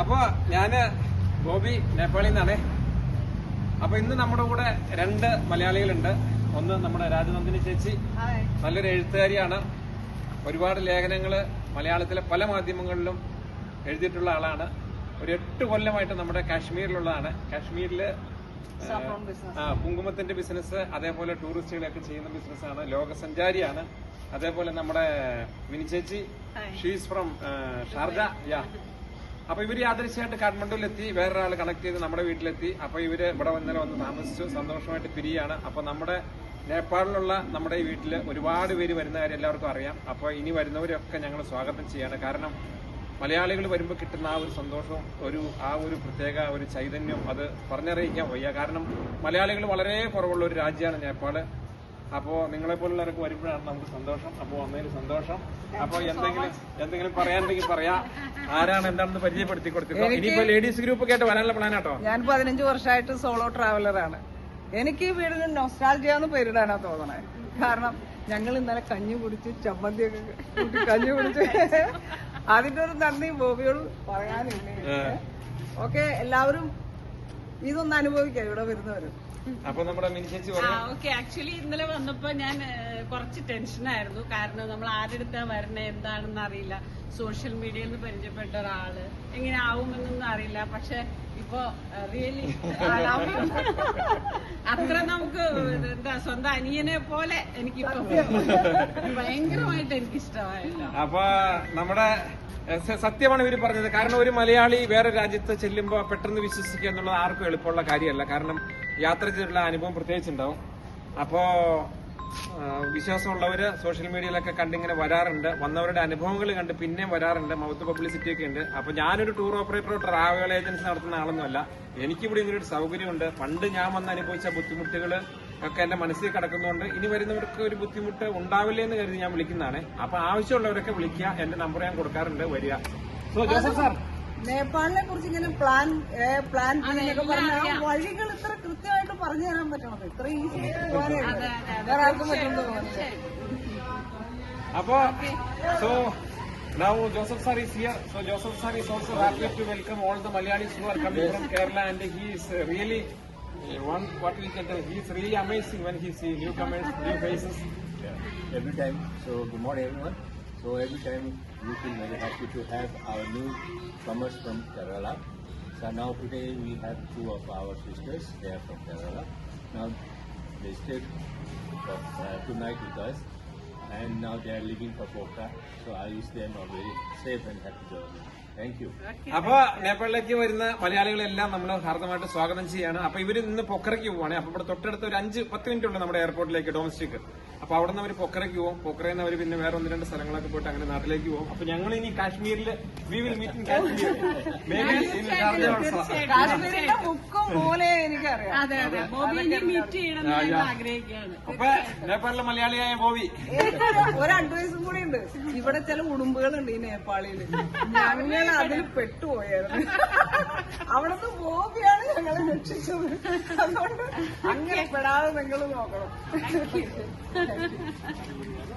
അപ്പൊ ഞാൻ ഗോപി നേപ്പാളിൽ നിന്നാണേ അപ്പൊ ഇന്ന് നമ്മുടെ കൂടെ രണ്ട് മലയാളികളുണ്ട്. ഒന്ന് നമ്മുടെ രാജനന്ദിനി ചേച്ചി. നല്ലൊരു എഴുത്തുകാരിയാണ്. ഒരുപാട് ലേഖനങ്ങൾ മലയാളത്തിലെ പല മാധ്യമങ്ങളിലും എഴുതിയിട്ടുള്ള ആളാണ്. ഒരു എട്ട് കൊല്ലമായിട്ട് നമ്മുടെ കാശ്മീരിലുള്ളതാണ്. കാശ്മീരിൽ ആ കുങ്കുമത്തിന്റെ ബിസിനസ് അതേപോലെ ടൂറിസ്റ്റുകളൊക്കെ ചെയ്യുന്ന ബിസിനസ്സാണ്. ലോകസഞ്ചാരിയാണ്. അതേപോലെ നമ്മുടെ മിനി ചേച്ചി. ഷീസ് ഫ്രം ഷാർജ യാ അപ്പൊ ഇവർ യാദൃശ്യമായിട്ട് കാഠ്മണ്ഡുവിലെത്തി വേറൊരാൾ കണക്ട് ചെയ്ത് നമ്മുടെ വീട്ടിലെത്തി. അപ്പൊ ഇവർ ഇവിടെ ഇന്നലെ വന്ന് താമസിച്ചു സന്തോഷമായിട്ട് പിരിയാണ്. അപ്പൊ നമ്മുടെ നേപ്പാളിലുള്ള നമ്മുടെ ഈ വീട്ടിൽ ഒരുപാട് പേര് വരുന്ന കാര്യം എല്ലാവർക്കും അറിയാം. അപ്പൊ ഇനി വരുന്നവരൊക്കെ ഞങ്ങൾ സ്വാഗതം ചെയ്യാണ്. കാരണം മലയാളികൾ വരുമ്പോൾ കിട്ടുന്ന ആ ഒരു സന്തോഷവും ഒരു ആ ഒരു പ്രത്യേക ഒരു ചൈതന്യം അത് പറഞ്ഞറിയിക്കാൻ വയ്യ. കാരണം മലയാളികൾ വളരെ കുറവുള്ള ഒരു രാജ്യമാണ് നേപ്പാൾ. അപ്പോ നിങ്ങളെ പോലുള്ളവരൊക്കെ വരുമ്പോഴാണ് നമുക്ക് സന്തോഷം. അപ്പോ വന്നതിന് സന്തോഷം. അപ്പോ എന്തെങ്കിലും എന്തെങ്കിലും പറയാനുണ്ടെങ്കിൽ പറയാം. ആരാണ് എന്താണെന്ന് പരിചയപ്പെടുത്തി കൊടുത്തിട്ടോ ഇനിയിപ്പോ ലേഡീസ് ഗ്രൂപ്പ് ഒക്കെ ആയിട്ട് വരാനുള്ള പ്ലാൻ ആട്ടോ? ഞാൻ പതിനഞ്ച് വർഷമായിട്ട് സോളോ ട്രാവലറാണ് എനിക്ക് ഈ വീടിന് നൊസ്റ്റാൾജിയ എന്ന് പേരിടാനാ തോന്നണേ. കാരണം ഞങ്ങൾ ഇന്നലെ കഞ്ഞി കുടിച്ച് ചമ്മന്തിയൊക്കെ കൂട്ടി കഞ്ഞി കുടിച്ച് അതിന്റെ ഒരു നന്ദി ബോബിയോട് പറയാനില്ല. ഓക്കെ എല്ലാവരും ഇതൊന്ന് അനുഭവിക്കാം ഇവിടെ വരുന്നവര്. അപ്പൊ നമ്മുടെ ഓക്കെ ആക്ച്വലി ഇന്നലെ വന്നപ്പോ ഞാൻ കുറച്ച് ടെൻഷനായിരുന്നു കാരണം നമ്മൾ ആരെടുത്താ വരണേ എന്താണെന്ന് അറിയില്ല. സോഷ്യൽ മീഡിയയിൽ നിന്ന് പരിചയപ്പെട്ട ഒരാൾ. എങ്ങനെ ആവുമെന്നൊന്നും അറിയില്ല. പക്ഷെ ഇപ്പൊ റിയലി അത്ര നമുക്ക് എന്താ സ്വന്തം അനിയനെ പോലെ എനിക്കിപ്പോ ഭയങ്കരമായിട്ട് എനിക്ക് ഇഷ്ടമായില്ല അപ്പൊ നമ്മുടെ സത്യമാണ് ഇവർ പറഞ്ഞത്. കാരണം ഒരു മലയാളി വേറെ രാജ്യത്ത് ചെല്ലുമ്പോൾ പെട്ടെന്ന് വിശ്വസിക്കുക എന്നുള്ളത് ആർക്കും എളുപ്പമുള്ള കാര്യമല്ല. കാരണം യാത്ര ചെയ്തിട്ടുള്ള അനുഭവം പ്രത്യേകിച്ച് ഉണ്ടാവും അപ്പോ വിശ്വാസമുള്ളവർ സോഷ്യൽ മീഡിയയിലൊക്കെ കണ്ടിങ്ങനെ വരാറുണ്ട്. വന്നവരുടെ അനുഭവങ്ങൾ കണ്ട് പിന്നെയും വരാറുണ്ട്. മൗത്ത് പബ്ലിസിറ്റി ഒക്കെ ഉണ്ട്. അപ്പൊ ഞാനൊരു ടൂർ ഓപ്പറേറ്ററോ ട്രാവൽ ഏജൻസി നടത്തുന്ന ആളൊന്നുമല്ല. എനിക്കിവിടെ ഇങ്ങനെ ഒരു സൗകര്യമുണ്ട്. പണ്ട് ഞാൻ വന്ന് അനുഭവിച്ച ബുദ്ധിമുട്ടുകൾ ഒക്കെ എന്റെ മനസ്സിൽ കിടക്കുന്നതുകൊണ്ട് ഇനി വരുന്നവർക്ക് ഒരു ബുദ്ധിമുട്ട് ഉണ്ടാവില്ല എന്ന് കരുതി ഞാൻ വിളിക്കുന്നതാണ്. അപ്പൊ ആവശ്യമുള്ളവരൊക്കെ വിളിക്കുക എന്റെ നമ്പർ ഞാൻ കൊടുക്കാറുണ്ട് വരിക. സോ ജോസഫ് സാർ നേപ്പാളിനെ കുറിച്ച് ഇങ്ങനെ പ്ലാൻ പ്ലാൻ എന്നൊക്കെ പറഞ്ഞ വഴികൾ ഇത്ര കൃത്യമായിട്ട് പറഞ്ഞു തരാൻ പറ്റണം? ഇത്ര ഈസി ആയിട്ട് വേറെ ആർക്കും തോന്നുന്നില്ല അപ്പോ so now Joseph sir is here. So Joseph sir is also happy to welcome all the Malayalis who are coming from Kerala, and he is really one what we can tell. He is really amazing when he see newcomers, new faces. Yeah, every time. So good morning everyone. So every time we feel very happy to have our new comers from Kerala. So now today we have two of our sisters. They are from Kerala. Now they stayed for, uh, tonight with us, and now they are living for Pokhara. So I wish them a very safe and happy journey. Thank you. അപ്പൊ നേപ്പാളിലേക്ക് വരുന്ന മലയാളികളെല്ലാം നമ്മൾ ഹാർദമായിട്ട് സ്വാഗതം ചെയ്യാണ്. അപ്പൊ ഇവർ ഇന്ന് പൊക്കറയ്ക്ക് പോവാണ്. അപ്പൊ ഇവിടെ തൊട്ടടുത്ത് ഒരു അഞ്ച് പത്ത് മിനിറ്റ് ഉണ്ട് നമ്മുടെ എയർപോർട്ടിലേക്ക് ഡൊമസ്റ്റിക് അപ്പൊ അവിടെ നിന്ന് അവർ പൊക്കറയ്ക്ക് പോകും പൊക്കറയിൽ നിന്ന് അവർ പിന്നെ വേറെ ഒന്ന് രണ്ട് സ്ഥലങ്ങളൊക്കെ പോയിട്ട് അങ്ങനെ നാട്ടിലേക്ക് പോകും അപ്പൊ ഞങ്ങൾ ഇനി കാശ്മീരിൽ we will meet in Kashmir. അപ്പൊ നേപ്പാളിലെ മലയാളിയായ ബോബി. ഒരു അഡ്വൈസും കൂടി ഉണ്ട്. ഇവിടെ ചില ഉടുമ്പുകളുണ്ട് ഈ നേപ്പാളിയിൽ ഞങ്ങൾ അതിൽ പെട്ടുപോയായിരുന്നു. അവിടുത്തെ ബോബിയാണ് ഞങ്ങളെ രക്ഷിച്ചത്. അതുകൊണ്ട് അങ്ങനെ പെടാതെ നിങ്ങൾ നോക്കണം.